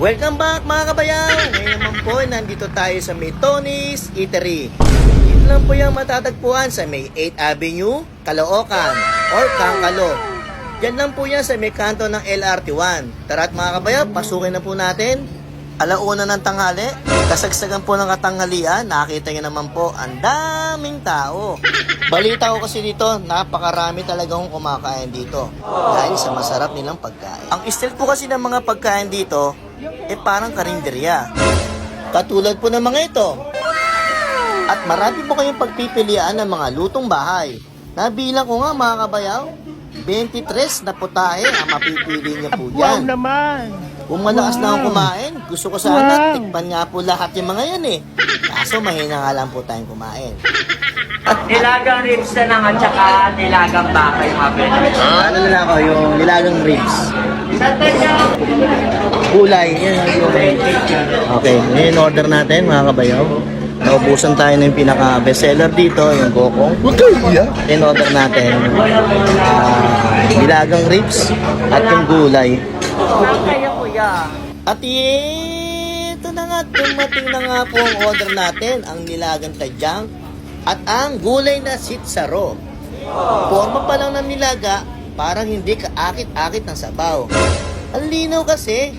Welcome back mga kabayan! Ngayon naman po, nandito tayo sa may Tony's Eatery. Dito lang po yung matatagpuan sa may 8th Avenue, Caloocan, or Kangkalo. Yan lang po yan sa may kanto ng LRT1. Tara at mga kabayan, pasukin na po natin. Alauna ng tanghali, kasagsagan po ng katanghalian, nakita nyo naman po, ang daming tao. Balita ko kasi dito, napakarami talagang kumakain dito. Dahil sa masarap nilang pagkain. Ang style po kasi ng mga pagkain dito, eh parang karinderya. Katulad po ng mga ito. At marami po kayong pagpipilian ng mga lutong bahay. Nabilang ko nga mga kabayaw, 23 na putahe ang mapipili niyo po Wow yan. naman! Kung malakas na akong kumain, gusto ko sana Wow. tikpan nga po lahat yung mga yan eh. Kaso mahina nga lang po tayong kumain. Nilagang ribs na lang at saka nilagang baka yung mga. Ano na lang ako, yung nilagang ribs. Gulay, yan yung Okay, ngayon order natin mga kabayaw. Naubusan tayo ng pinaka bestseller dito, yung gokong. Huwag kayo iyak! In order natin, ah, nilagang ribs at yung gulay. Saan kayo kuya? At ito na nga, dumating na nga po ang order natin, ang nilagang tadyang at ang gulay na sitsaro. Forma pa lang ng nilaga, parang hindi kaakit-akit ng sabaw. Ang linaw kasi,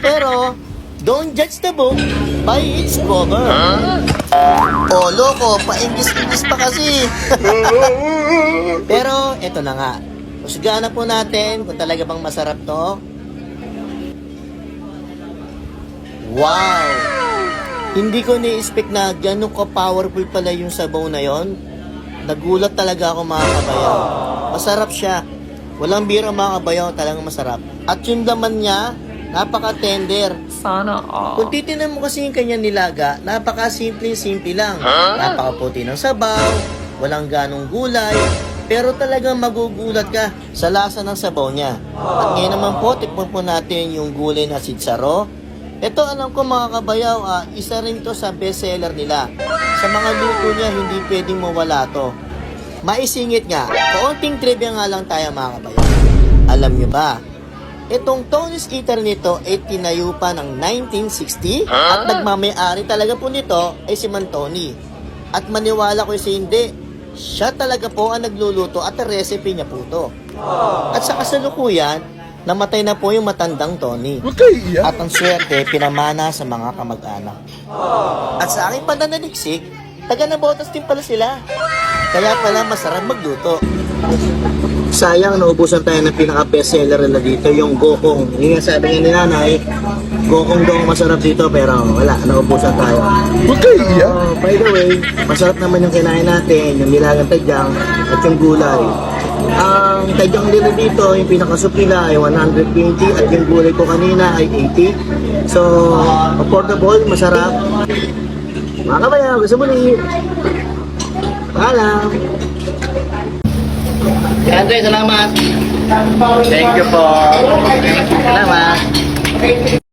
pero don't judge the book by its cover. Oh, loko, pa-English-English pa kasi. pero, eto na nga. Husgahan na po natin kung talaga bang masarap to. Wow! Hindi ko ni-expect na gano'n ka-powerful pala yung sabaw na yon. Nagulat talaga ako mga kabayaw. Masarap siya. Walang biro mga kabayaw, talagang masarap. At yung laman niya, napaka-tender. Sana all. Kung titinan mo kasi yung kanyang nilaga, napaka-simple-simple lang. Napakaputi ng sabaw, walang ganong gulay, pero talagang magugulat ka sa lasa ng sabaw niya. At ngayon naman po, tikman po natin yung gulay na sitsaro. Ito alam ko mga kabayaw, ah, isa rin to sa bestseller nila. Sa mga luto niya, hindi pwedeng mawala to. Maisingit nga, kaunting trivia nga lang tayo mga kabayaw. Alam nyo ba, Itong Tony's Eater nito ay tinayo pa ng 1960 at nagmamayari talaga po nito ay si Mantoni. At maniwala ko si hindi, siya talaga po ang nagluluto at recipe niya po to. At sa kasalukuyan, namatay na po yung matandang Tony. Huwag kayo! At ang swerte, pinamana sa mga kamag-anak. At sa aking pananaliksik, taga na botas din pala sila. Kaya pala masarap magluto. Sayang, naubusan tayo ng pinaka-bestseller na dito, yung gokong. Yung nga sabi nga ni nanay, gokong daw ang masarap dito, pero wala, naubusan tayo. Huwag kayo! Oh, by the way, masarap naman yung kinain natin, yung nilagang tadyang at yung gulay. Ang tadyang nila dito, yung pinakasup nila ay 120 at yung gulay ko kanina ay 80. So, affordable, masarap. Mga kabayan, gusto mo ni... Paalam! Andre, salamat! Thank you po. Salamat!